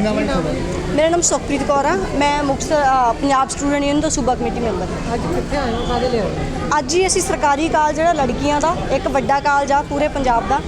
ਕੀ ਨਾਮ ਹੈ ਤੁਹਾਡਾ? ਮੇਰਾ ਨਾਮ ਸੁਖਪ੍ਰੀਤ ਕੌਰ ਆ। ਮੈਂ ਮੁਕਤਸਰ ਅ, ਪੰਜਾਬ ਸਟੂਡੈਂਟ ਯੂਨੀਅਨ ਦਾ ਸੂਬਾ ਕਮੇਟੀ ਮੈਂਬਰ ਅੱਜ ਕਿੱਥੇ ਆਏ ਹੋ? ਕਾਦੇ ਆਏ ਅੱਜ ਹੀ ਅਸੀਂ ਸਰਕਾਰੀ ਕਾਲਜ ਜਿਹੜਾ ਲੜਕੀਆਂ ਦਾ ਇੱਕ ਵੱਡਾ ਕਾਲਜ ਆ ਪੂਰੇ ਪੰਜਾਬ ਦਾ।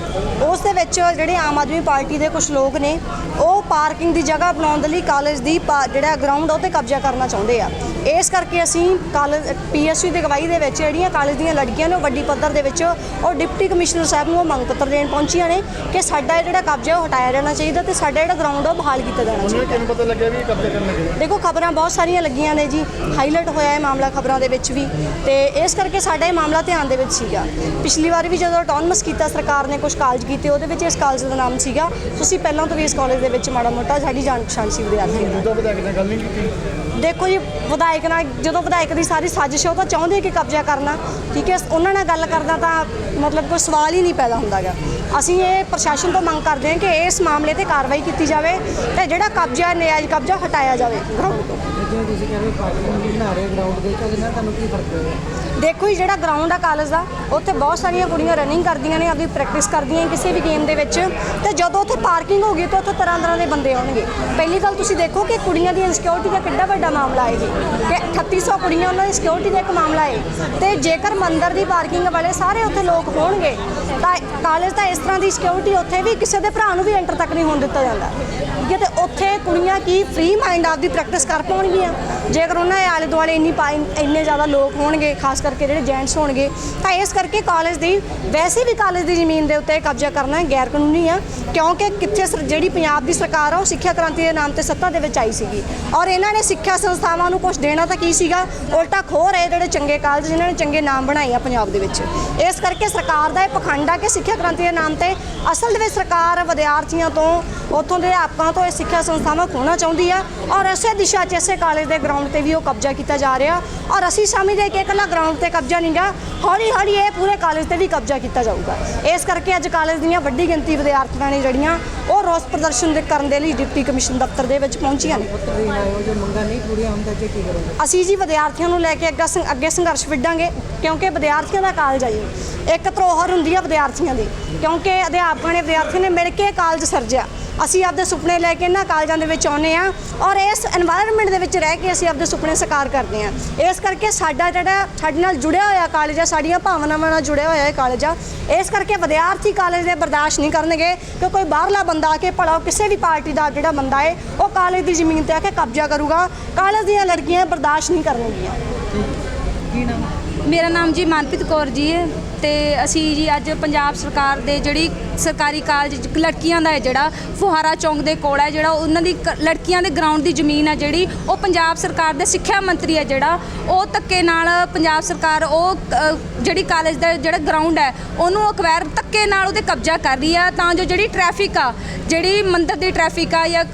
ਉਸ ਦੇ ਵਿੱਚ ਜਿਹੜੇ ਆਮ ਆਦਮੀ ਪਾਰਟੀ ਦੇ ਕੁਝ ਲੋਕ ਨੇ ਉਹ ਪਾਰਕਿੰਗ ਦੀ ਜਗ੍ਹਾ ਬਣਾਉਣ ਦੇ ਲਈ ਕਾਲਜ ਦੀ ਪਾ- ਜਿਹੜਾ ਗਰਾਊਂਡ ਆ ਉਹ ਤੇ ਕਬਜ਼ਾ ਕਰਨਾ ਚਾਹੁੰਦੇ ਆ। ਇਸ ਕਰਕੇ ਅਸੀਂ ਕਾਲਜ ਪੀਐਸਯੂ ਦੀ ਅਗਵਾਈ ਦੇ ਵਿੱਚ ਜਿਹੜੀਆਂ ਕਾਲਜ ਦੀਆਂ ਲੜਕੀਆਂ ਨੇ ਉਹ ਵੱਡੀ ਪੱਧਰ ਦੇ ਵਿੱਚ ਉਹ ਡਿਪਟੀ ਕਮਿਸ਼ਨਰ ਸਾਹਿਬ ਨੂੰ ਉਹ ਮੰਗ ਪੱਤਰ ਦੇਣ ਪਹੁੰਚੀਆਂ ਨੇ ਕਿ ਸਾਡਾ ਇਹ ਜਿਹੜਾ ਕਬਜ਼ਾ ਉਹ ਹਟਾਇਆ ਜਾਣਾ ਚਾਹੀਦਾ ਤੇ ਸਾਡਾ ਜਿਹੜਾ ਗਰਾਊਂਡ ਉਹ ਬਹਾਲ ਕੀਤਾ ਜਾਣਾ ਚਾਹੀਦਾ। ਕਿਵੇਂ ਪਤਾ ਲੱਗਿਆ ਵੀ ਇਹ ਕਬਜ਼ਾ ਕਰਨ ਲੱਗੇ ਦੇਖੋ ਖਬਰਾਂ ਬਹੁਤ ਸਾਰੀਆਂ ਲੱਗੀਆਂ ਨੇ ਜੀ। ਹਾਈਲਾਈਟ ਹੋਇਆ ਹੈ ਮਾਮਲਾ ਖਬਰਾਂ ਦੇ ਵਿੱਚ ਵੀ। ਤੇ ਇਸ ਕਰਕੇ ਸਾਡਾ ਇਹ ਮਾਮਲਾ ਧਿਆਨ ਦੇ ਵਿੱਚ ਸੀਗਾ। ਪਿਛਲੀ ਵਾਰ ਵੀ ਜਦੋਂ ਅਟੋਨਮਸ ਕੀਤਾ ਸਰਕਾਰ ਨੇ ਕੁਝ ਕਾਲਜ ਕੀਤੇ ਉਹਦੇ ਵਿੱਚ ਇਸ ਕਾਲਜ ਦਾ ਨਾਮ ਸੀਗਾ। ਤੁਸੀਂ ਪਹਿਲਾਂ ਤੋਂ ਵੀ ਇਸ ਕਾਲਜ ਦੇ ਵਿੱਚ ਮਾੜਾ ਮੋਟਾ ਸਾਡੀ ਜਾਣ ਪਛਾਣ ਸੀ ਵਿਦਿਆਰਥੀਆਂ ਦੀ। ਦੂਜਾ ਵਿਧਾਇਕ ਨਾਲ ਗੱਲ ਨਹੀਂ ਕੀਤੀ। ਦੇਖੋ ਜੀ ਵਿਧਾਇਕ ਵਿਧਾਇਕ ਨਾਲ ਜਦੋਂ ਵਿਧਾਇਕ ਦੀ ਸਾਰੀ ਸਾਜ਼ਿਸ਼ ਹੈ ਉਹ ਤਾਂ ਚਾਹੁੰਦੇ ਕਿ ਕਬਜ਼ਾ ਕਰਨਾ। ਠੀਕ ਹੈ, ਉਹਨਾਂ ਨਾਲ ਗੱਲ ਕਰਦਾ ਤਾਂ ਮਤਲਬ ਕੋਈ ਸਵਾਲ ਹੀ ਨਹੀਂ ਪੈਦਾ ਹੁੰਦਾਗਾ ਅਸੀਂ ਇਹ ਪ੍ਰਸ਼ਾਸਨ ਤੋਂ ਮੰਗ ਕਰਦੇ ਹਾਂ ਕਿ ਇਸ ਮਾਮਲੇ ਤੇ ਕਾਰਵਾਈ ਕੀਤੀ ਜਾਵੇ ਤੇ ਜਿਹੜਾ ਕਬਜ਼ਾ ਹੈ, ਨਜਾਇਜ਼ ਕਬਜ਼ਾ ਹਟਾਇਆ ਜਾਵੇ। ਗਰਾਊਂਡ ਤੋਂ ਜਿਵੇਂ ਤੁਸੀਂ ਕਹਿੰਦੇ ਪਾਰਕਿੰਗ ਬਣਾ ਰਹੇ ਗਰਾਊਂਡ ਦੇ ਉਹਦੇ ਨਾਲ ਤੁਹਾਨੂੰ ਕੀ ਫ਼ਰਕ ਪਏਗਾ ਦੇਖੋ ਜੀ ਜਿਹੜਾ ਗਰਾਊਂਡ ਆ ਕਾਲਜ ਦਾ ਉੱਥੇ ਬਹੁਤ ਸਾਰੀਆਂ ਕੁੜੀਆਂ ਰਨਿੰਗ ਕਰਦੀਆਂ ਨੇ ਆਪਦੀ ਪ੍ਰੈਕਟਿਸ ਕਰਦੀਆਂ ਕਿਸੇ ਵੀ ਗੇਮ ਦੇ ਵਿੱਚ ਤੇ ਜਦੋਂ ਉੱਥੇ ਪਾਰਕਿੰਗ ਹੋ ਗਈ ਤਾਂ ਉੱਥੇ ਤਰ੍ਹਾਂ ਤਰ੍ਹਾਂ ਦੇ ਬੰਦੇ ਆਉਣਗੇ। ਪਹਿਲੀ ਗੱਲ ਤੁਸੀਂ ਦੇਖੋ ਕਿ ਕੁੜੀਆਂ ਦੀ ਇਨਸਿਕਿਉਰਿਟੀ ਦਾ ਕਿੰਨਾ ਵੱਡਾ ਮਾਮਲਾ ਹੈ ਜੀ। ਕਿ 3800 ਕੁੜੀਆਂ ਉਹਨਾਂ ਦੀ ਸਿਕਿਉਰਿਟੀ ਦਾ ਇੱਕ ਮਾਮਲਾ ਹੈ। ਤੇ ਜੇਕਰ ਮੰਦਰ ਦੀ ਪਾਰਕਿੰਗ ਵਾਲੇ ਸਾਰੇ ਉੱਥੇ ਲੋਕ ਹੋਣਗੇ ਤਾਂ ਕਾਲਜ ਤਾਂ ਇਸ ਤਰ੍ਹਾਂ ਦੀ ਸਿਕਿਉਰਿਟੀ ਉੱਥੇ ਵੀ ਕਿਸੇ ਦੇ ਭਰਾ ਨੂੰ ਵੀ ਐਂਟਰ ਤੱਕ ਨਹੀਂ ਹੋਣ ਦਿੱਤਾ ਜਾਂਦਾ। ਠੀਕ ਹੈ ਤੇ ਉੱਥੇ ਕੁੜੀਆਂ ਕੀ ਫ੍ਰੀ ਮਾਈਂਡ ਆਪਦੀ ਪ੍ਰੈਕਟਿਸ ਕਰ ਪਾਉਣਗੀਆਂ? ਜੇਕਰ ਉਹਨਾਂ ਦੇ ਆਲੇ ਦੁਆਲੇ ਇੰਨੀ ਪਾ- ਇੰਨੇ ਜ਼ਿਆਦਾ ਲੋਕ ਹੋਣਗੇ, ਖਾਸ ਕਰਕੇ ਜਿਹੜੇ ਜੈਂਟਸ ਹੋਣਗੇ, ਤਾਂ ਇਸ ਕਰਕੇ ਕਾਲਜ ਦੀ, ਵੈਸੇ ਵੀ ਕਾਲਜ ਦੀ ਜ਼ਮੀਨ ਦੇ ਉੱਤੇ ਕਬਜ਼ਾ ਕਰਨਾ ਗੈਰ ਕਾਨੂੰਨੀ ਆ, ਕਿਉਂਕਿ ਕਿੱਥੇ ਸਰ- ਜਿਹੜੀ ਪੰਜਾਬ ਦੀ ਸਰਕਾਰ ਆ, ਉਹ ਸਿੱਖਿਆ ਕ੍ਰਾਂਤੀ ਦੇ ਨਾਮ ਤੇ ਸੱਤਾ ਦੇ ਵਿੱਚ ਆਈ ਸੀਗੀ। ਔਰ ਇਹਨਾਂ ਨੇ ਸਿੱਖਿਆ ਸੰਸਥਾਵਾਂ ਨੂੰ ਕੁਝ ਦੇਣਾ ਤਾਂ ਕੀ ਸੀਗਾ? ਉਲਟਾ ਖੋਹ ਰਹੇ ਜਿਹੜੇ ਚੰਗੇ ਕਾਲਜ, ਜਿਨ੍ਹਾਂ ਨੇ ਚੰਗੇ ਨਾਮ ਬਣਾਏ ਆ ਪੰਜਾਬ ਦੇ ਵਿੱਚ। ਇਸ ਕਰਕੇ ਸਰਕਾਰ ਦਾ ਇਹ ਪਖੰਡ ਆ ਕਿ ਸਿੱਖਿਆ ਕ੍ਰਾਂਤੀ ਦੇ ਨਾਮ ਤੇ ਅਸਲ ਦੇ ਵਿੱਚ ਸਰਕਾਰ ਵਿਦਿਆਰਥੀਆਂ ਤੋਂ ਉੱਥੋਂ ਦੇ ਅਧਿਆਪਕਾਂ ਤੋਂ ਇਹ ਸਿੱਖਿਆ ਸੰਸਥਾਵਾਂ ਖੋਣਾ ਚਾਹੁੰਦੀ ਆ ਔਰ ਇਸੇ ਦਿਸ਼ਾ 'ਚ ਇਸੇ ਕਾਲਜ ਦੇ ਗਰਾਊਂਡ ਤੇ ਵੀ ਉਹ ਕਬਜ਼ਾ ਕੀਤਾ ਜਾ ਰਿਹਾ ਔਰ ਅਸੀਂ ਸਮਝਦੇ ਕਿ ਇਕੱਲਾ ਗਰਾਊਂਡ ਤੇ ਕਬਜ਼ਾ ਨਹੀਂਗਾ ਹੌਲੀ ਹੌਲੀ ਇਹ ਪੂਰੇ ਕਾਲਜ ਤੇ ਵੀ ਕਬਜ਼ਾ ਕੀਤਾ ਜਾਊਗਾ। ਇਸ ਕਰਕੇ ਅੱਜ ਕਾਲਜ ਦੀਆਂ ਵੱਡੀ ਗਿਣਤੀ ਵਿਦਿਆਰਥੀਆਂ ਨੇ ਜਿਹੜੀਆਂ ਉਹ ਰੋਸ ਪ੍ਰਦਰਸ਼ਨ ਦੇ ਕਰਨ ਦੇ ਲਈ ਡਿਪਟੀ ਕਮਿਸ਼ਨ ਦਫ਼ਤਰ ਦੇ ਵਿੱਚ ਪਹੁੰਚੀਆਂ ਨੇ। ਅਸੀਂ ਜੀ ਵਿਦਿਆਰਥੀਆਂ ਨੂੰ ਲੈ ਕੇ ਅੱਗੇ ਸੰ- ਅੱਗੇ ਸੰਘਰਸ਼ ਵਿੱਢਾਂਗੇ ਕਿਉਂਕਿ ਵਿਦਿਆਰਥੀਆਂ ਦਾ ਕਾਲਜ ਆ ਜੀ। ਇੱਕ ਧਰੋਹਰ ਹੁੰਦੀ ਆ ਵਿਦਿਆਰਥੀਆਂ ਦੀ ਕਿਉਂਕਿ ਅਧਿਆਪਕਾਂ ਨੇ, ਵਿਦਿਆਰਥੀਆਂ ਨੇ ਮਿਲ ਕੇ ਕਾਲਜ ਸਰਜਿਆ। ਅਸੀਂ ਆਪਦੇ ਸੁਪਨੇ ਲੈ ਕੇ ਨਾ ਕਾਲਜਾਂ ਦੇ ਵਿੱਚ ਆਉਨੇ ਆ ਔਰ ਇਸ এনवायरमेंट ਦੇ ਵਿੱਚ ਰਹਿ ਕੇ ਅਸੀਂ ਆਪਦੇ ਸੁਪਨੇ ਸਾਕਾਰ ਕਰਦੇ ਆ ਇਸ ਕਰਕੇ ਸਾਡਾ ਜਿਹੜਾ ਸਾਡੇ ਨਾਲ ਜੁੜਿਆ ਹੋਇਆ ਕਾਲਜ ਆ, ਸਾਡੀਆਂ ਭਾਵਨਾਵਾਂ ਨਾਲ ਜੁੜਿਆ ਹੋਇਆ ਇਹ ਕਾਲਜ ਆ। ਇਸ ਕਰਕੇ ਵਿਦਿਆਰਥੀ ਕਾਲਜ ਦੇ ਬਰਦਾਸ਼ਤ ਨਹੀਂ ਕਰਨਗੇ ਕਿ ਕੋਈ ਬਾਹਰਲਾ ਬੰਦਾ ਆ ਕੇ ਭਲਾ ਕਿਸੇ ਵੀ ਪਾਰਟੀ ਦਾ ਜਿਹੜਾ ਬੰਦਾ ਹੈ ਉਹ ਕਾਲਜ ਦੀ ਜ਼ਮੀਨ ਤੇ ਆ ਕੇ ਕਬਜ਼ਾ ਕਰੂਗਾ। ਕਾਲਜ ਦੀਆਂ ਲੜਕੀਆਂ ਬਰਦਾਸ਼ਤ ਨਹੀਂ ਕਰਨਗੀਆਂ। ਮੇਰਾ ਨਾਮ ਜੀ ਮਨਪ੍ਰੀਤ ਕੌਰ ਜੀ ਹੈ। ਤੇ ਅਸੀਂ ਜੀ ਅੱਜ ਪੰਜਾਬ ਸਰਕਾਰ ਦੇ ਜਿਹੜੀ ਸਰਕਾਰੀ ਕਾਲਜ ਲੜਕੀਆਂ ਦਾ ਹੈ ਜਿਹੜਾ ਫੁਹਾਰਾ ਚੌਂਕ ਦੇ ਕੋਲ ਹੈ ਜਿਹੜਾ ਉਹਨਾਂ ਦੀ ਕ- ਲੜਕੀਆਂ ਦੇ ਗਰਾਊਂਡ ਦੀ ਜ਼ਮੀਨ ਹੈ ਜਿਹੜੀ ਉਹ ਪੰਜਾਬ ਸਰਕਾਰ ਦੇ ਸਿੱਖਿਆ ਮੰਤਰੀ ਹੈ ਜਿਹੜਾ ਉਹ ਧੱਕੇ ਨਾਲ ਪੰਜਾਬ ਸਰਕਾਰ ਉਹ ਅ, ਜਿਹੜੀ ਕਾਲਜ ਦਾ ਜਿਹੜਾ ਗਰਾਊਂਡ ਹੈ, ਉਹਨੂੰ ਅਕਵਾਇਰ ਧੱਕੇ ਨਾਲ ਉਹਦੇ ਕਬਜ਼ਾ ਕਰ ਰਹੀ ਆ, ਤਾਂ ਜੋ ਜਿਹੜੀ ਟ੍ਰੈਫਿਕ ਆ, ਜਿਹੜੀ ਮੰਦਰ ਦੀ ਟ੍ਰੈਫਿਕ ਆ ਜਾਂ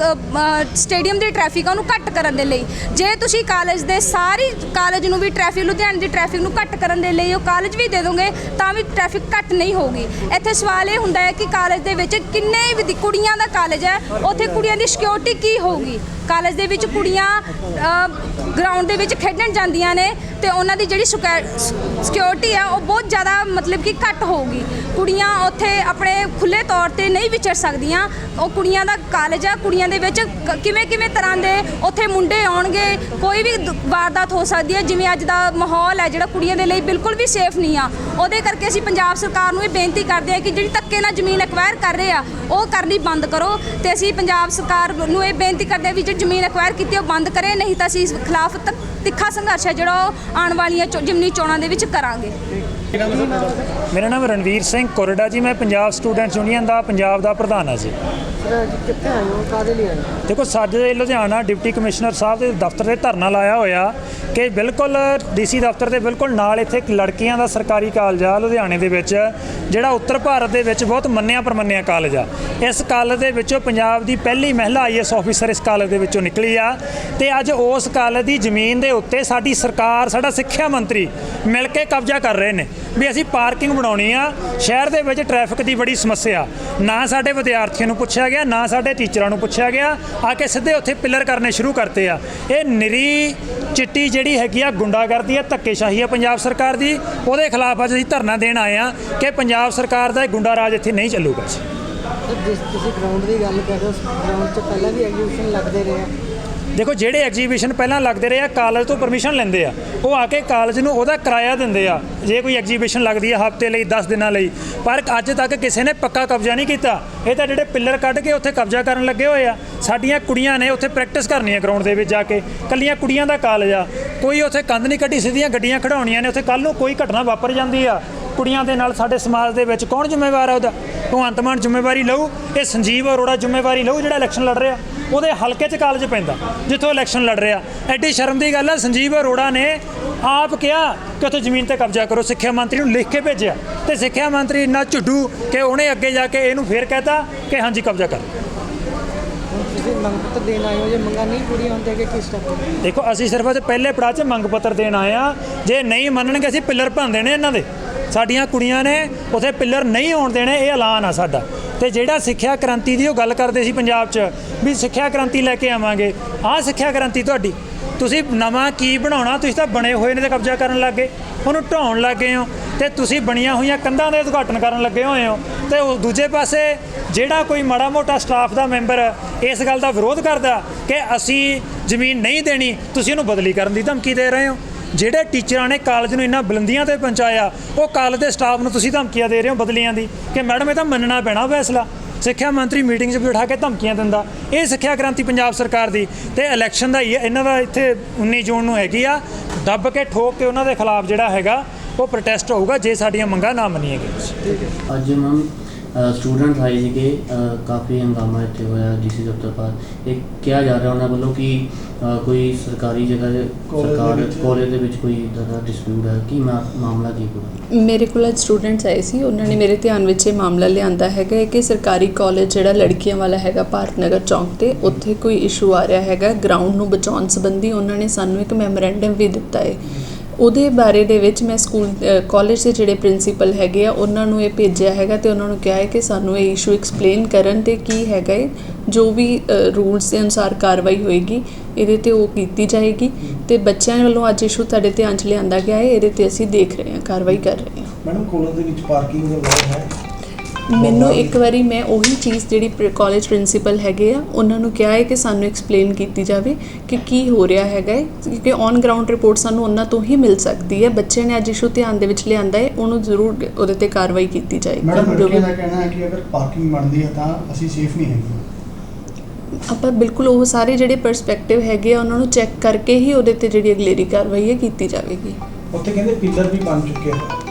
ਸਟੇਡੀਅਮ ਦੀ ਟ੍ਰੈਫਿਕ ਆ, ਉਹਨੂੰ ਘੱਟ ਕਰਨ ਦੇ ਲਈ। ਜੇ ਤੁਸੀਂ ਕਾਲਜ ਦੇ ਸਾਰੀ ਕਾਲਜ ਨੂੰ ਵੀ ਟ੍ਰੈਫਿਕ ਲੁਧਿਆਣੇ ਦੀ ਟ੍ਰੈਫਿਕ ਨੂੰ ਘੱਟ ਕਰਨ ਦੇ ਲਈ ਉਹ ਕਾਲਜ ਵੀ ਦੇ ਦੋਗੇ, ਤਾਂ ਵੀ ਟ੍ਰੈਫਿਕ ਘੱਟ ਨਹੀਂ ਹੋਊਗੀ। ਇੱਥੇ ਸਵਾਲ ਇਹ ਹੁੰਦਾ ਹੈ ਕਿ ਕਾਲਜ ਦੇ ਵਿੱਚ ਕਿੰਨੇ ਵਿਦ- ਕੁੜੀਆਂ ਦਾ ਕਾਲਜ ਹੈ, ਉੱਥੇ ਕੁੜੀਆਂ ਦੀ ਸਿਕਿਉਰਿਟੀ ਕੀ ਹੋਊਗੀ? ਕਾਲਜ ਦੇ ਵਿੱਚ ਕੁੜੀਆਂ ਗਰਾਊਂਡ ਦੇ ਵਿੱਚ ਖੇਡਣ ਜਾਂਦੀਆਂ ਨੇ, ਤੇ ਉਹਨਾਂ ਦੀ ਜਿਹੜੀ ਸਿਕਿਉਰਿਟੀ ਆ, ਉਹ ਬਹੁਤ ਜ਼ਿਆਦਾ ਮਤਲਬ ਕਿ ਘੱਟ ਹੋਊਗੀ। ਕੁੜੀਆਂ ਉੱਥੇ ਆਪਣੇ ਖੁੱਲੇ ਤੌਰ ਤੇ ਨਹੀਂ ਵਿਚਰ ਸਕਦੀਆਂ। ਉਹ ਕੁੜੀਆਂ ਦਾ ਕਾਲਜ ਆ, ਕੁੜੀਆਂ ਦੇ ਵਿੱਚ ਕਿਵੇਂ ਕਿਵੇਂ ਤਰ੍ਹਾਂ ਦੇ ਉੱਥੇ ਮੁੰਡੇ ਆਉਣਗੇ, ਕੋਈ ਵੀ ਵਾਰਦਾਤ ਹੋ ਸਕਦੀ ਹੈ। ਜਿਵੇਂ ਅੱਜ ਦਾ ਮਾਹੌਲ ਹੈ, ਜਿਹੜਾ ਕੁੜੀਆਂ ਦੇ ਲਈ ਬਿਲਕੁਲ ਵੀ ਸੇਫ ਨਹੀਂ ਆ। ਉਹਦੇ ਕਰਕੇ ਅਸੀਂ ਪੰਜਾਬ ਸਰਕਾਰ ਨੂੰ ਇਹ ਬੇਨਤੀ ਕਰਦੇ ਹਾਂ ਕਿ ਜਿਹੜੀ ਧੱਕੇ ਨਾਲ ਜ਼ਮੀਨ ਐਕਵਾਇਰ ਕਰ ਰਹੇ ਆ, ਉਹ ਕਰਨੀ ਬੰਦ ਕਰੋ। ਤੇ ਅਸੀਂ ਪੰਜਾਬ ਸਰਕਾਰ ਨੂੰ ਇਹ ਬੇਨਤੀ ਕਰਦੇ ਹਾਂ ਵੀ ਜੇ ਜ਼ਮੀਨ ਐਕਵਾਇਰ ਕੀਤੀ ਉਹ ਬੰਦ ਕਰੇ। ਨਹੀਂ ਤਾਂ ਅਸੀਂ ਇਸ ਖਿਲਾਫ ਤ- ਤਿੱਖਾ ਸੰਘਰਸ਼ ਹੈ, ਜਿਹੜਾ ਉਹ ਆਉਣ ਵਾਲੀਆਂ ਚੋ- ਜਿਮਨੀ ਚੋਣਾਂ ਦੇ ਵਿੱਚ ਕਰਾਂਗੇ। ਮੇਰਾ ਨਾਮ ਰਣਵੀਰ ਸਿੰਘ ਕੋਰੜਾ ਜੀ ਮੈਂ ਪੰਜਾਬ ਸਟੂਡੈਂਟਸ ਯੂਨੀਅਨ ਦਾ ਪੰਜਾਬ ਦਾ ਪ੍ਰਧਾਨ ਹਾਂ ਜੀ। ਸਰ ਅੱਜ ਕਿੱਥੇ ਆਏ ਹੋ? ਕਾਦੇ ਲਈ ਆਏ ਹੋ? ਦੇਖੋ ਸਾਡੇ ਲੁਧਿਆਣਾ ਡਿਪਟੀ ਕਮਿਸ਼ਨਰ ਸਾਹਿਬ ਦੇ ਦਫ਼ਤਰ ਦੇ ਧਰਨਾ ਲਾਇਆ ਹੋਇਆ ਕਿ ਬਿਲਕੁਲ ਡੀਸੀ ਦਫ਼ਤਰ ਦੇ ਬਿਲਕੁਲ ਨਾਲ ਇੱਥੇ ਇੱਕ ਲੜਕੀਆਂ ਦਾ ਸਰਕਾਰੀ ਕਾਲਜ ਆ ਲੁਧਿਆਣੇ ਦੇ ਵਿੱਚ ਜਿਹੜਾ ਉੱਤਰ ਭਾਰਤ ਦੇ ਵਿੱਚ ਬਹੁਤ ਮੰਨਿਆ ਪ੍ਰਮੰਨਿਆ ਕਾਲਜ ਆ। ਇਸ ਕਾਲਜ ਦੇ ਵਿੱਚੋਂ ਪੰਜਾਬ ਦੀ ਪਹਿਲੀ ਮਹਿਲਾ ਆਈਐਸ ਆਫੀਸਰ ਇਸ ਕਾਲਜ ਦੇ ਵਿੱਚੋਂ ਨਿਕਲੀ ਆ ਤੇ ਅੱਜ ਉਸ ਕਾਲਜ ਦੀ ਜ਼ਮੀਨ ਦੇ ਉੱਤੇ ਸਾਡੀ ਸਰਕਾਰ ਸਾਡਾ ਸਿੱਖਿਆ ਮੰਤਰੀ ਮਿਲ ਕੇ ਕਬਜ਼ਾ ਕਰ ਰਹੇ ਨੇ। ਵੀ ਅਸੀਂ ਪਾਰਕਿੰਗ ਬਣਾਉਣੀ ਆ। ਸ਼ਹਿਰ ਦੇ ਵਿੱਚ ਟ੍ਰੈਫਿਕ ਦੀ ਬੜੀ ਸਮੱਸਿਆ। ਨਾ ਸਾਡੇ ਵਿਦਿਆਰਥੀਆਂ ਨੂੰ ਪੁੱਛਿਆ ਗਿਆ, ਨਾ ਸਾਡੇ ਟੀਚਰਾਂ ਨੂੰ ਪੁੱਛਿਆ ਗਿਆ। ਆ ਕੇ ਸਿੱਧੇ ਉੱਥੇ ਪਿੱਲਰ ਕਰਨੇ ਸ਼ੁਰੂ ਕਰਤੇ ਆ। ਇਹ ਨਿਰੀ ਚਿੱਟੀ ਜਿਹੜੀ ਹੈਗੀ ਆ, ਗੁੰਡਾਗਰਦੀ ਆ, ਧੱਕੇਸ਼ਾਹੀ ਆ ਪੰਜਾਬ ਸਰਕਾਰ ਦੀ। ਉਹਦੇ ਖਿਲਾਫ ਅੱਜ ਅਸੀਂ ਧਰਨਾ ਦੇਣ ਆਏ ਆ ਕਿ ਪੰਜਾਬ ਸਰਕਾਰ ਦਾ ਇਹ ਗੁੰਡਾ ਰਾਜ ਇੱਥੇ ਨਹੀਂ ਚੱਲੂਗਾ। ਜੀ ਜਿਸ ਤੁਸੀਂ ਗਰਾਊਂਡ ਦੀ ਗੱਲ ਕਰ ਰਹੇ ਹੋ ਗਰਾਊਂਡ 'ਚ ਪਹਿਲਾਂ ਵੀ ਐਗਜ਼ੀਬਿਸ਼ਨ ਲੱਗਦੇ ਰਹੇ ਆ। ਦੇਖੋ ਜਿਹੜੇ ਐਗਜੀਬਿਸ਼ਨ ਪਹਿਲਾਂ ਲੱਗਦੇ ਰਹੇ ਆ, ਕਾਲਜ ਤੋਂ ਪਰਮਿਸ਼ਨ ਲੈਂਦੇ ਆ। ਉਹ ਆ ਕੇ ਕਾਲਜ ਨੂੰ ਉਹਦਾ ਕਿਰਾਇਆ ਦਿੰਦੇ ਆ। ਜੇ ਕੋਈ ਐਗਜੀਬਿਸ਼ਨ ਲੱਗਦੀ ਆ ਹਫ਼ਤੇ ਲਈ 10 ਦਿਨਾਂ ਲਈ। ਪਰ ਅੱਜ ਤੱਕ ਕਿਸੇ ਨੇ ਪੱਕਾ ਕਬਜ਼ਾ ਨਹੀਂ ਕੀਤਾ। ਇਹ ਤਾਂ ਜਿਹੜੇ ਪਿੱਲਰ ਕੱਢ ਕੇ ਉੱਥੇ ਕਬਜ਼ਾ ਕਰਨ ਲੱਗੇ ਹੋਏ ਆ, ਸਾਡੀਆਂ ਕੁੜੀਆਂ ਨੇ ਉੱਥੇ ਪ੍ਰੈਕਟਿਸ ਕਰਨੀ ਆ ਗਰਾਊਂਡ ਦੇ ਵਿੱਚ ਜਾ ਕੇ। ਕੱਲੀਆਂ ਕੁੜੀਆਂ ਦਾ ਕਾਲਜ ਆ। ਕੋਈ ਉੱਥੇ ਕੰਧ ਨਹੀਂ ਕੱਢੀ ਸਿੱਧੀਆਂ ਗੱਡੀਆਂ ਖੜਾਉਣੀਆਂ ਨੇ। ਉੱਥੇ ਕੱਲ ਨੂੰ ਕੋਈ ਘਟਨਾ ਵਾਪਰ ਜਾਂਦੀ ਆ। ਕੁੜੀਆਂ ਦੇ ਨਾਲ ਸਾਡੇ ਸਮਾਜ ਦੇ ਵਿੱਚ ਕੌਣ ਜ਼ਿੰਮੇਵਾਰ ਆ ਉਹਦਾ? ਭਗਵੰਤ ਮਾਨ ਜ਼ਿੰਮੇਵਾਰੀ ਲਊ। ਇਹ ਸੰਜੀਵ ਅਰੋੜਾ ਜ਼ਿੰਮੇਵਾਰੀ ਲਊ ਜਿਹੜਾ ਇਲੈਕਸ਼ਨ ਲੜ ਰਿਹਾ। ਉਹਦੇ ਹਲਕੇ 'ਚ ਕਾਲਜ ਪੈਂਦਾ ਜਿੱਥੋਂ ਇਲੈਕਸ਼ਨ ਲੜ ਰਿਹਾ। ਐਡੀ ਸ਼ਰਮ ਦੀ ਗੱਲ ਹੈ ਸੰਜੀਵ ਅਰੋੜਾ ਨੇ ਆਪ ਕਿਹਾ ਕਿ ਉੱਥੇ ਜ਼ਮੀਨ ਤੇ ਕਬਜ਼ਾ ਕਰੋ ਸਿੱਖਿਆ ਮੰਤਰੀ ਨੂੰ ਲਿਖ ਕੇ ਭੇਜਿਆ। ਤੇ ਸਿੱਖਿਆ ਮੰਤਰੀ ਇੰਨਾ ਝੁੱਡੂ ਕਿ ਉਹਨੇ ਅੱਗੇ ਜਾ ਕੇ ਇਹਨੂੰ ਫੇਰ ਕਹਿਤਾ ਕਿ ਹਾਂਜੀ ਕਬਜ਼ਾ ਕਰ। ਤੁਸੀਂ ਮੰਗ ਪੱਤਰ ਦੇਣ ਆਏ ਹੋ ਜੇ ਮੰਗਾਂ ਨਹੀਂ ਪੂਰੀਆਂ ਹੁੰਦੀਆਂ ਕਿ ਕੀ ਸਟੈਪ ਦੇਖੋ ਅਸੀਂ ਸਿਰਫ ਅੱਜ ਪਹਿਲੇ ਪੜਾਅ 'ਚ ਮੰਗ ਪੱਤਰ ਦੇਣ ਆਏ ਆ। ਜੇ ਨਹੀਂ ਮੰਨਣਗੇ ਅਸੀਂ ਪਿੱਲਰ ਭੰਨ ਦੇਣੇ ਇਹਨਾਂ ਦੇ। ਸਾਡੀਆਂ ਕੁੜੀਆਂ ਨੇ ਉਥੇ ਪਿੱਲਰ ਨਹੀਂ ਹੋਣ ਦੇਣੇ ਇਹ ਐਲਾਨ ਆ ਸਾਡਾ। ਤੇ ਜਿਹੜਾ ਸਿੱਖਿਆ ਕ੍ਰਾਂਤੀ ਦੀ ਉਹ ਗੱਲ ਕਰਦੇ ਸੀ ਪੰਜਾਬ 'ਚ, ਵੀ ਸਿੱਖਿਆ ਕ੍ਰਾਂਤੀ ਲੈ ਕੇ ਆਵਾਂਗੇ। ਆਹ ਸਿੱਖਿਆ ਕ੍ਰਾਂਤੀ ਤੁਹਾਡੀ। ਤੁਸੀਂ ਨਵਾਂ ਕੀ ਬਣਾਉਣਾ, ਤੁਸੀਂ ਤਾਂ ਬਣੇ ਹੋਏ ਨੇ ਤੇ ਕਬਜ਼ਾ ਕਰਨ ਲੱਗੇ ਉਹਨੂੰ ਢਾਉਣ ਲੱਗੇ ਹੋ ਤੇ ਤੁਸੀਂ ਬਣੀਆਂ ਹੋਈਆਂ ਕੰਧਾਂ ਦੇ ਉਦਘਾਟਨ ਕਰਨ ਲੱਗੇ ਹੋਏ ਹੋ। ਤੇ ਉਹ ਦੂਜੇ ਪਾਸੇ ਜਿਹੜਾ ਕੋਈ ਮਾੜਾ ਮੋਟਾ ਸਟਾਫ ਦਾ ਮੈਂਬਰ ਇਸ ਗੱਲ ਦਾ ਵਿਰੋਧ ਕਰਦਾ ਕਿ ਅਸੀਂ ਜ਼ਮੀਨ ਨਹੀਂ ਦੇਣੀ, ਤੁਸੀਂ ਉਹਨੂੰ ਬਦਲੀ ਕਰਨ ਦੀ ਧਮਕੀ ਦੇ ਰਹੇ ਹੋ। ਜਿਹੜੇ ਟੀਚਰਾਂ ਨੇ ਕਾਲਜ ਨੂੰ ਇੰਨਾ ਬੁਲੰਦੀਆਂ ਤੇ ਪਹੁੰਚਾਇਆ, ਉਹ ਕਾਲਜ ਦੇ ਸਟਾਫ ਨੂੰ ਤੁਸੀਂ ਧਮਕੀਆਂ ਦੇ ਰਹੇ ਹੋ ਬਦਲੀਆਂ ਦੀ ਕਿ ਮੈਡਮ ਇਹ ਤਾਂ ਮੰਨਣਾ ਪੈਣਾ ਫੈਸਲਾ। ਸਿੱਖਿਆ ਮੰਤਰੀ ਮੀਟਿੰਗ 'ਚ ਬਿਠਾ ਕੇ ਧਮਕੀਆਂ ਦਿੰਦਾ। ਇਹ ਸਿੱਖਿਆ ਕ੍ਰਾਂਤੀ ਪੰਜਾਬ ਸਰਕਾਰ ਦੀ ਤੇ ਇਲੈਕਸ਼ਨ ਦਾ ਹੀ ਇਹਨਾਂ ਦਾ ਇੱਥੇ 19 ਜੂਨ ਨੂੰ ਹੈਗੀ ਆ। ਦੱਬ ਕੇ ਠੋਕ ਕੇ ਉਹਨਾਂ ਦੇ ਖਿਲਾਫ ਜਿਹੜਾ ਹੈਗਾ, ਉਹ ਪ੍ਰੋਟੈਸਟ ਹੋਊਗਾ ਜੇ ਸਾਡੀਆਂ ਮੰਗਾਂ ਨਾ ਮੰਨੀਆਂ ਗਈਆਂ। ਅੱਜ ਮੈਮ ਸਟੂਡੈਂਟ ਆਏ ਸੀਗੇ ਕਾਫੀ ਹੰਗਾਮਾ ਇੱਥੇ ਹੋਇਆ ਡੀਸੀ ਦਫ਼ਤਰ ਪਾਸ। ਇਹ ਕਿਹਾ ਜਾ ਰਿਹਾ ਉਹਨਾਂ ਵੱਲੋਂ ਕਿ ਕੋਈ ਸਰਕਾਰੀ ਜਗ੍ਹਾ ਦੇ ਸਰਕਾਰ ਕਾਲਜ ਦੇ ਵਿੱਚ ਕੋਈ ਇੱਦਾਂ ਦਾ ਡਿਸਪਿਊਟ ਹੈ? ਕੀ ਮਾਮਲਾ ਕੀ ਪੂਰਾ ਮੇਰੇ ਕੋਲ ਅੱਜ ਸਟੂਡੈਂਟਸ ਆਏ ਸੀ। ਉਹਨਾਂ ਨੇ ਮੇਰੇ ਧਿਆਨ ਵਿੱਚ ਇਹ ਮਾਮਲਾ ਲਿਆਂਦਾ ਹੈਗਾ ਹੈ ਕਿ ਸਰਕਾਰੀ ਕਾਲਜ ਜਿਹੜਾ ਲੜਕੀਆਂ ਵਾਲਾ ਹੈਗਾ ਭਾਰਤ ਨਗਰ ਚੌਂਕ ਤੇ ਉੱਥੇ ਕੋਈ ਇਸ਼ੂ ਆ ਰਿਹਾ ਹੈਗਾ। ਗਰਾਊਂਡ ਨੂੰ ਬਚਾਉਣ ਸੰਬੰਧੀ ਉਹਨਾਂ ਨੇ ਸਾਨੂੰ ਇੱਕ ਮੈਮੋਰੈਂਡਮ ਵੀ ਦਿੱਤਾ ਹੈ। ਉਹਦੇ ਬਾਰੇ ਦੇ ਵਿੱਚ ਮੈਂ ਸਕੂਲ ਕਾਲਜ ਦੇ ਜਿਹੜੇ ਪ੍ਰਿੰਸੀਪਲ ਹੈਗੇ ਆ, ਉਹਨਾਂ ਨੂੰ ਇਹ ਭੇਜਿਆ ਹੈਗਾ ਤੇ ਉਹਨਾਂ ਨੂੰ ਕਿਹਾ ਹੈ ਕਿ ਸਾਨੂੰ ਇਹ ਇਸ਼ੂ ਐਕਸਪਲੇਨ ਕਰਨ ਤੇ ਕੀ ਹੈਗਾ ਹੈ ਜੋ ਵੀ ਰੂਲਸ ਦੇ ਅਨੁਸਾਰ ਕਾਰਵਾਈ ਹੋਏਗੀ, ਇਹਦੇ ਤੇ ਉਹ ਕੀਤੀ ਜਾਏਗੀ ਤੇ ਬੱਚਿਆਂ ਵੱਲੋਂ ਅੱਜ ਇਸ਼ੂ ਤੁਹਾਡੇ ਧਿਆਨ 'ਚ ਲਿਆਂਦਾ ਗਿਆ ਹੈ ਇਹਦੇ ਤੇ ਅਸੀਂ ਦੇਖ ਰਹੇ ਹਾਂ, ਕਾਰਵਾਈ ਕਰ ਰਹੇ ਹਾਂ। ਮੈਡਮ ਕਾਲਜ ਦੇ ਵਿੱਚ ਪਾਰਕਿੰਗ ਦਾ ਹੈ? ਮੈਨੂੰ ਇੱਕ ਵਾਰੀ ਮੈਂ ਉਹੀ ਚੀਜ਼ ਜਿਹੜੀ ਕਾਲਜ ਪ੍ਰਿੰਸੀਪਲ ਹੈਗੇ ਆ ਉਹਨਾਂ ਨੂੰ ਕਿਹਾ ਹੈ ਕਿ ਸਾਨੂੰ ਐਕਸਪਲੇਨ ਕੀਤੀ ਜਾਵੇ ਕਿ ਕੀ ਹੋ ਰਿਹਾ ਹੈਗਾ ਹੈ ਕਿਉਂਕਿ ਔਨ ਗਰਾਊਂਡ ਰਿਪੋਰਟ ਸਾਨੂੰ ਉਹਨਾਂ ਤੋਂ ਹੀ ਮਿਲ ਸਕਦੀ ਹੈ। ਬੱਚੇ ਨੇ ਅੱਜ ਇਸ਼ੂ ਧਿਆਨ ਦੇ ਵਿੱਚ ਲਿਆਂਦਾ ਹੈ ਉਹਨੂੰ ਜ਼ਰੂਰ ਉਹਦੇ ਤੇ ਕਾਰਵਾਈ ਕੀਤੀ ਜਾਏਗੀ। ਮੈਡਮ ਜੋ ਵੀ- ਕਹਿਣਾ ਹੈ ਕਿ ਅਗਰ ਪਾਰਕਿੰਗ ਬਣਦੀ ਹੈ ਤਾਂ ਅਸੀਂ ਸੇਫ ਨਹੀਂ ਹੈਗੇ। ਆਪਾਂ ਬਿਲਕੁਲ ਉਹ ਸਾਰੇ ਜਿਹੜੇ ਪਰਸਪੈਕਟਿਵ ਹੈਗੇ ਆ ਉਹਨਾਂ ਨੂੰ ਚੈੱਕ ਕਰਕੇ ਹੀ ਉਹਦੇ ਤੇ ਜਿਹੜੀ ਅਗਲੇਰੀ ਕਾਰਵਾਈ ਹੈ ਕੀਤੀ ਜਾਵੇਗੀ। ਉੱਥੇ ਕਹਿੰਦੇ ਪਿੱਲਰ ਵੀ ਬਣ ਚੁੱਕੇ ਕੀ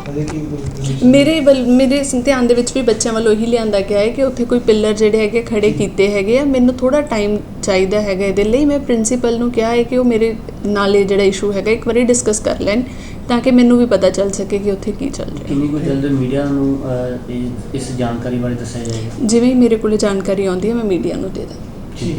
ਮੇਰੇ ਵੱਲ ਮੇਰੇ ਧਿਆਨ ਦੇ ਵਿੱਚ ਵੀ ਬੱਚਿਆਂ ਵੱਲੋਂ ਇਹੀ ਲਿਆਂਦਾ ਗਿਆ ਹੈ ਕਿ ਉੱਥੇ ਕੋਈ ਪਿੱਲਰ ਜਿਹੜੇ ਹੈਗੇ ਖੜੇ ਕੀਤੇ ਹੈਗੇ ਆ। ਮੈਨੂੰ ਥੋੜਾ ਟਾਈਮ ਚਾਹੀਦਾ ਹੈਗਾ ਇਹਦੇ ਲਈ। ਮੈਂ ਪ੍ਰਿੰਸੀਪਲ ਨੂੰ ਕਿਹਾ ਹੈ ਕਿ ਉਹ ਮੇਰੇ ਨਾਲ ਇਹ ਜਿਹੜਾ ਇਸ਼ੂ ਹੈਗਾ ਇੱਕ ਵਾਰੀ ਡਿਸਕਸ ਕਰ ਲੈਣ ਤਾਂ ਕਿ ਮੈਨੂੰ ਵੀ ਪਤਾ ਚੱਲ ਸਕੇ ਕਿ ਉੱਥੇ ਕੀ ਚੱਲ ਰਿਹਾ ਕਿੰਨੀ ਕੁ ਜਲਦ ਮੀਡੀਆ ਨੂੰ ਇਸ ਜਾਣਕਾਰੀ ਬਾਰੇ ਦੱਸਿਆ ਜਾਏਗਾ? ਜਿਵੇਂ ਹੀ ਮੇਰੇ ਕੋਲੇ ਜਾਣਕਾਰੀ ਆਉਂਦੀ ਹੈ ਮੈਂ ਮੀਡੀਆ ਨੂੰ ਦੇ ਦਾਂ ਹੈ।